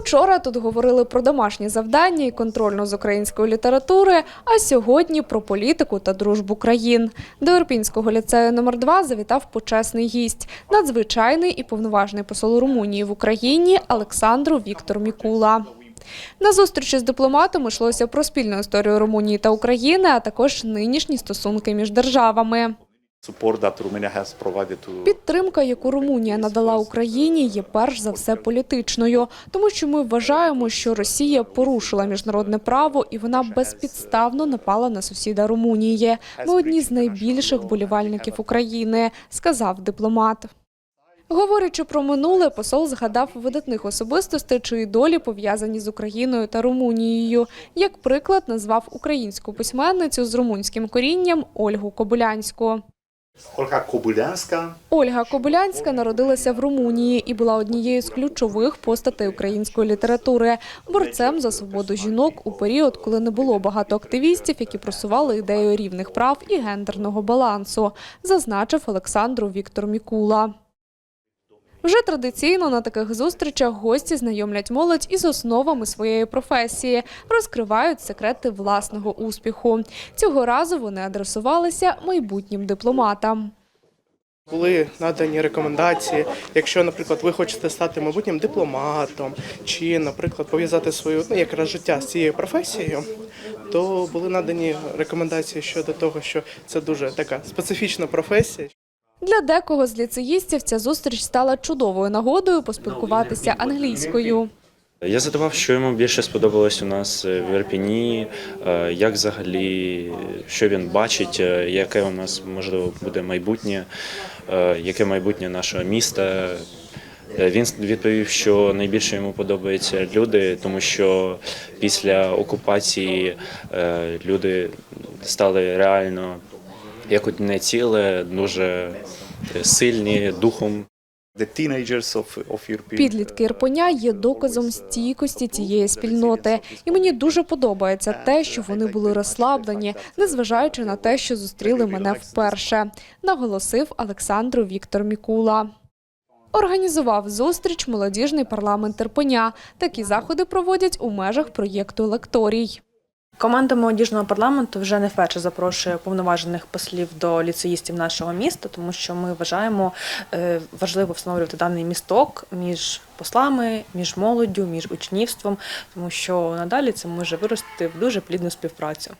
Учора тут говорили про домашні завдання і контрольну з української літератури, а сьогодні про політику та дружбу країн. До Ірпінського ліцею номер 2 завітав почесний гість, надзвичайний і повноважний посол Румунії в Україні Олександру Віктор Мікула. На зустрічі з дипломатом йшлося про спільну історію Румунії та України, а також нинішні стосунки між державами. Підтримка, яку Румунія надала Україні, є перш за все політичною, тому що ми вважаємо, що Росія порушила міжнародне право і вона безпідставно напала на сусіда Румунії. Ми одні з найбільших болівальників України, сказав дипломат. Говорячи про минуле, посол згадав видатних особистостей, чиї долі пов'язані з Україною та Румунією. Як приклад, назвав українську письменницю з румунським корінням Ольгу Кобилянську. Olga Кобилянська Ольга Кобилянська народилася в Румунії і була однією з ключових постатей української літератури, борцем за свободу жінок у період, коли не було багато активістів, які просували ідею рівних прав і гендерного балансу, зазначив Олександру Віктор Мікула. Вже традиційно на таких зустрічах гості знайомлять молодь із основами своєї професії, розкривають секрети власного успіху. Цього разу вони адресувалися майбутнім дипломатам. Були надані рекомендації, якщо, наприклад, ви хочете стати майбутнім дипломатом, чи, наприклад, пов'язати свою ну, якраз життя з цією професією, то були надані рекомендації щодо того, що це дуже така специфічна професія. Для декого з ліцеїстів ця зустріч стала чудовою нагодою поспілкуватися англійською. Я задавав, що йому більше сподобалось у нас е, в Ірпіні, е, як взагалі, що він бачить, е, яке у нас можливо буде майбутнє, яке майбутнє нашого міста. Він відповів, що найбільше йому подобаються люди, тому що після окупації люди стали реально як одне ціле, дуже сильні духом. Підлітки Ірпеня є доказом стійкості цієї спільноти, і мені дуже подобається те, що вони були розслаблені, незважаючи на те, що зустріли мене вперше, наголосив Олександру Віктор Мікула. Організував зустріч молодіжний парламент Ірпеня. Такі заходи проводять у межах проєкту Лекторій. Команда молодіжного парламенту вже не вперше запрошує повноважених послів до ліцеїстів нашого міста, тому що ми вважаємо е, важливо встановлювати даний місток між послами, між молоддю, між учнівством, тому що надалі це може вирости в дуже плідну співпрацю.